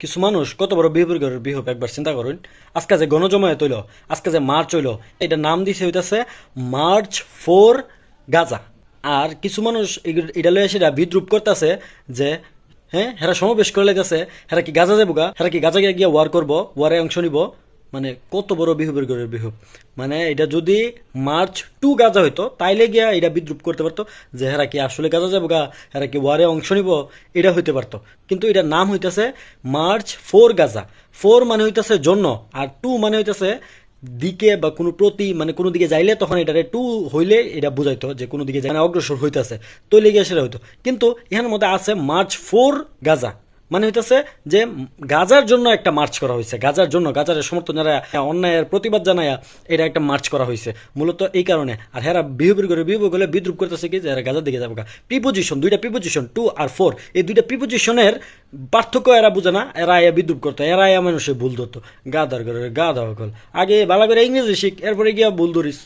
কিছু মানুষ কত বড় বিহেভিয়ার বিহপ একবার চিন্তা করুন। আজকে যে গণজমায়েত হইল, আজকে যে মার্চ হইল, এটা নাম দিছে হইতেছে মার্চ ফোর গাজা। আর কিছু মানুষ এটা লয়ে সেটা বিদ্রুপ করতেছে যে হ্যাঁ হেরা সমাবেশ করে লেগেছে হেরা কি গাজা যাব গা হেরা কি গাজা গিয়ে ওয়ার করব ওয়ারে অংশ নিব? মানে কত বড় বিহেভিয়ার করে বিহেভ মানে এটা যদি মার্চ টু গাজা হইতো, তাইলে গিয়া এটা বিদ্রুপ করতে পারতো যে হেরা কি আসলে গাজা যাব গা, হেরা কি ওয়ারে অংশ নিব, এটা হইতে পারতো। কিন্তু এটার নাম হইতেছে মার্চ ফোর গাজা। ফোর মানে হইতেছে জন্য, আর টু মানে হইতেছে দিকে বা কোনো প্রতি মানে কোনো দিকে যাইলে তখন এটারে টু হইলে এটা বুঝাইতো যে কোনো দিকে মানে অগ্রসর হইতেছে তো লেগে সেটা হইতো। কিন্তু এখানের মধ্যে আছে মার্চ ফোর গাজা। মানে হইতেছে যে গাজার জন্য একটা মার্চ করা হয়েছে গাজার জন্য গাজারের সমর্থন যারা অন্যায়ের প্রতিবাদ জানায়া এটা একটা মার্চ করা হয়েছে মূলত এই কারণে। আর হেরা বিহেভিয়ার করে বিহেভিয়ার করলে বিদ্রুপ করতেছে কি যে এরা গাজার দিকে যাব প্রিপোজিশন দুইটা প্রিপোজিশন টু আর ফোর এই দুইটা প্রিপোজিশনের পার্থক্য এরা বুঝে না, এরা আয়া বিদ্রুপ করতো, এরা আয়া মানুষে ভুল ধরতো। গাদার করে গাদা হকল আগে ভালো করে ইংরেজি শিখ, এরপরে গিয়া ভুল ধরিস।